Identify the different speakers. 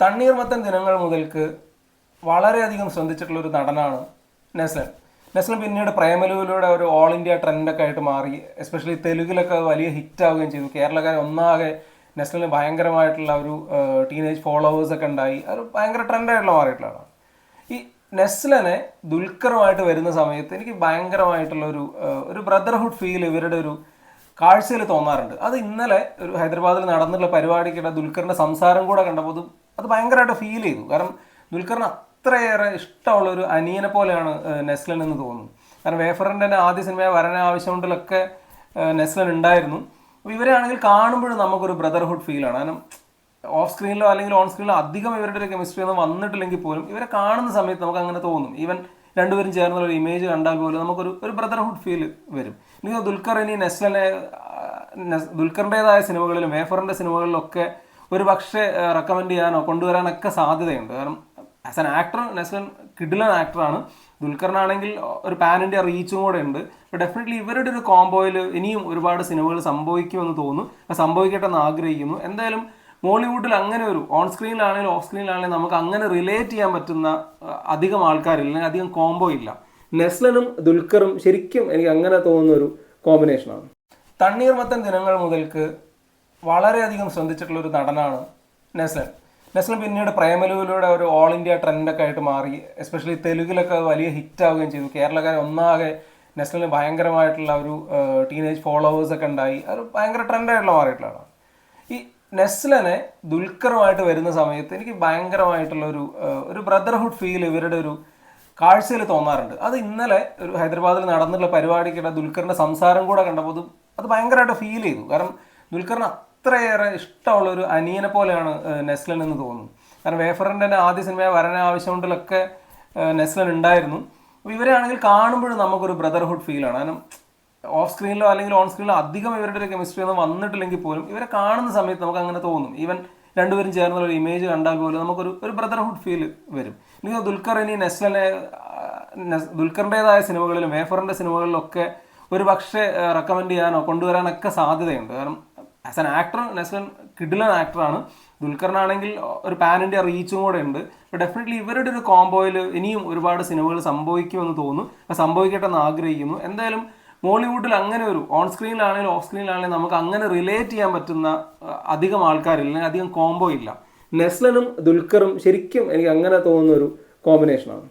Speaker 1: തണ്ണീർമത്തൻ ദിനങ്ങൾ മുതൽക്ക് വളരെയധികം ശ്രദ്ധിച്ചിട്ടുള്ള ഒരു നടനാണ് നെസ്ലൻ. നെസ്ലൻ പിന്നീട് പ്രേമലുവിലൂടെ ഒരു ഓൾ ഇന്ത്യ ട്രെൻഡൊക്കെ ആയിട്ട് മാറി എസ്പെഷ്യലി തെലുങ്കിലൊക്കെ വലിയ ഹിറ്റ് ആവുകയും ചെയ്തു. കേരളക്കാരെ ഒന്നാകെ നെസ്ലിന് ഭയങ്കരമായിട്ടുള്ള ഒരു ടീനേജ് ഫോളോവേഴ്സ് ഒക്കെ ഉണ്ടായി. ഒരു ഭയങ്കര ട്രെൻഡായിട്ടുള്ള മാറിയിട്ടുള്ള ആളാണ്. ഈ നെസ്ലനെ ദുൽഖറുമായിട്ട് വരുന്ന സമയത്ത് എനിക്ക് ഭയങ്കരമായിട്ടുള്ള ഒരു ഒരു ബ്രദർഹുഡ് ഫീൽ ഇവരുടെ ഒരു കാഴ്ചയിൽ തോന്നാറുണ്ട്. അത് ഇന്നലെ ഒരു ഹൈദരാബാദിൽ നടന്നിട്ടുള്ള പരിപാടിക്കിടെ ദുൽഖറിന്റെ സംസാരം കൂടെ കണ്ടപ്പോൾ അത് ഭയങ്കരമായിട്ട് ഫീൽ ചെയ്തു. കാരണം ദുൽഖറിന് അത്രയേറെ ഇഷ്ടമുള്ള ഒരു അനിയനെ പോലെയാണ് നെസ്ലൻ എന്ന് തോന്നുന്നു. കാരണം വേഫറിന്റെ തന്നെ ആദ്യ സിനിമയെ ആവശ്യമുണ്ടിലൊക്കെ കൊണ്ടിലൊക്കെ നെസ്ലൻ ഉണ്ടായിരുന്നു. അപ്പോൾ ഇവരെ ആണെങ്കിൽ കാണുമ്പോഴും നമുക്കൊരു ബ്രദർഹുഡ് ഫീലാണ് കാരണം ഓഫ് സ്ക്രീനിലോ അല്ലെങ്കിൽ ഓൺ സ്ക്രീനിലോ അധികം ഇവരുടെ ഒരു കെമിസ്ട്രി ഒന്നും വന്നിട്ടില്ലെങ്കിൽ പോലും ഇവരെ കാണുന്ന സമയത്ത് നമുക്ക് അങ്ങനെ തോന്നും. ഈവൻ രണ്ടുപേരും ചേർന്നുള്ള ഒരു ഇമേജ് കണ്ടാൽ പോലും നമുക്കൊരു ഒരു ബ്രദർഹുഡ് ഫീൽ വരും. എനിക്ക് ദുൽഖർ ഇനി നെസ്ലനെ ദുൽഖറിന്റെതായ സിനിമകളിലും വേഫറിന്റെ സിനിമകളിലൊക്കെ ഒരു പക്ഷേ റെക്കമെൻഡ് ചെയ്യാനോ കൊണ്ടുവരാനൊക്കെ സാധ്യതയുണ്ട്. കാരണം ആസ് ആൻ ആക്ടർ നെസ്ലൻ കിഡിലൻ ആക്ടറാണ് ദുൽഖറിനാണെങ്കിൽ ഒരു പാൻ ഇന്ത്യ റീച്ചും കൂടെ ഉണ്ട്. അപ്പോൾ ഡെഫിനറ്റ്ലി ഇവരുടെ ഒരു കോംബോയിൽ ഇനിയും ഒരുപാട് സിനിമകൾ സംഭവിക്കുമെന്ന് തോന്നുന്നു. സംഭവിക്കട്ടെ എന്ന് ആഗ്രഹിക്കുന്നു. എന്തായാലും മോളിവുഡിൽ അങ്ങനെ ഒരു ഓൺ സ്ക്രീനിലാണെങ്കിലും ഓഫ് സ്ക്രീനിലാണെങ്കിലും നമുക്ക് അങ്ങനെ റിലേറ്റ് ചെയ്യാൻ പറ്റുന്ന അധികം ആൾക്കാരില്ല. അല്ലെങ്കിൽ അധികം കോംബോ ഇല്ല. നെസ്ലനും ദുൽഖറും ശരിക്കും എനിക്ക് അങ്ങനെ തോന്നുന്ന ഒരു കോമ്പിനേഷനാണ് തണ്ണീർമത്തൻ ദിനങ്ങൾ മുതൽക്ക് വളരെയധികം ശ്രദ്ധിച്ചിട്ടുള്ള ഒരു നടനാണ് നെസ്ലൻ. നെസ്ലൻ പിന്നീട് പ്രേമലുവിലൂടെ ഒരു ഓൾ ഇന്ത്യ ട്രെൻഡൊക്കെ ആയിട്ട് മാറി. എസ്പെഷ്യലി തെലുങ്കിലൊക്കെ വലിയ ഹിറ്റ് ആവുകയും ചെയ്തു. കേരളക്കാരെ ഒന്നാകെ നെസ്ലിന് ഭയങ്കരമായിട്ടുള്ള ഒരു ടീനേജ് ഫോളോവേഴ്സ് ഒക്കെ ഉണ്ടായി. ഒരു ഭയങ്കര ട്രെൻഡായിട്ടുള്ള മാറിയിട്ടുള്ള ആളാണ്. ഈ നെസ്ലനെ ദുൽഖറുമായിട്ട് വരുന്ന സമയത്ത് എനിക്ക് ഭയങ്കരമായിട്ടുള്ള ഒരു ഒരു ബ്രദർഹുഡ് ഫീൽ ഇവരുടെ ഒരു കാഴ്ചയിൽ തോന്നാറുണ്ട്. അത് ഇന്നലെ ഒരു ഹൈദരാബാദിൽ നടന്നിട്ടുള്ള പരിപാടിക്കിടെ ദുൽഖറിന്റെ സംസാരം കൂടെ കണ്ടപ്പോൾ അത് അത് ഭയങ്കരമായിട്ട് ഫീൽ ചെയ്തു. കാരണം ദുൽഖറിന് അത്രയേറെ ഇഷ്ടമുള്ള ഒരു അനിയനെ പോലെയാണ് നെസ്ലൻ എന്ന് തോന്നുന്നു. കാരണം വേഫറിന്റെ തന്നെ ആദ്യ സിനിമയെ ആവശ്യമുണ്ടിലൊക്കെ കൊണ്ടിലൊക്കെ നെസ്ലൻ ഉണ്ടായിരുന്നു. അപ്പോൾ ഇവരെ ആണെങ്കിൽ കാണുമ്പോഴും നമുക്കൊരു ബ്രദർഹുഡ് ഫീലാണ് കാരണം ഓഫ് സ്ക്രീനിലോ അല്ലെങ്കിൽ ഓൺ സ്ക്രീനിലോ അധികം ഇവരുടെ ഒരു കെമിസ്ട്രി ഒന്നും വന്നിട്ടില്ലെങ്കിൽ പോലും ഇവരെ കാണുന്ന സമയത്ത് നമുക്ക് അങ്ങനെ തോന്നും. ഈവൻ രണ്ടുപേരും ചേർന്നുള്ള ഒരു ഇമേജ് കണ്ടാൽ പോലും നമുക്കൊരു ഒരു ബ്രദർഹുഡ് ഫീൽ വരും. എനിക്ക് ദുൽഖർ ഇനി നെസ്ലനെ ദുൽഖറിന്റെതായ സിനിമകളിലും വേഫറിന്റെ സിനിമകളിലൊക്കെ ഒരു പക്ഷേ റെക്കമെൻഡ് ചെയ്യാനോ കൊണ്ടുവരാനൊക്കെ സാധ്യതയുണ്ട്. കാരണം ആസ് ആൻ ആക്ടർ നെസ്ലൻ കിഡിലൻ ആക്ടറാണ് ദുൽഖറിനാണെങ്കിൽ ഒരു പാൻ ഇന്ത്യ റീച്ചും കൂടെ ഉണ്ട്. അപ്പോൾ ഡെഫിനറ്റ്ലി ഇവരുടെ ഒരു കോംബോയിൽ ഇനിയും ഒരുപാട് സിനിമകൾ സംഭവിക്കുമെന്ന് തോന്നുന്നു. അപ്പോൾ സംഭവിക്കട്ടെ എന്ന് ആഗ്രഹിക്കുന്നു. എന്തായാലും മോളിവുഡിൽ അങ്ങനെ ഒരു ഓൺ സ്ക്രീനിലാണെങ്കിലും ഓഫ് സ്ക്രീനിലാണെങ്കിലും നമുക്ക് അങ്ങനെ റിലേറ്റ് ചെയ്യാൻ പറ്റുന്ന അധികം ആൾക്കാരില്ല. അധികം കോംബോ ഇല്ല. നെസ്ലനും ദുൽഖറും ശരിക്കും എനിക്ക് അങ്ങനെ തോന്നുന്ന ഒരു കോമ്പിനേഷനാണ്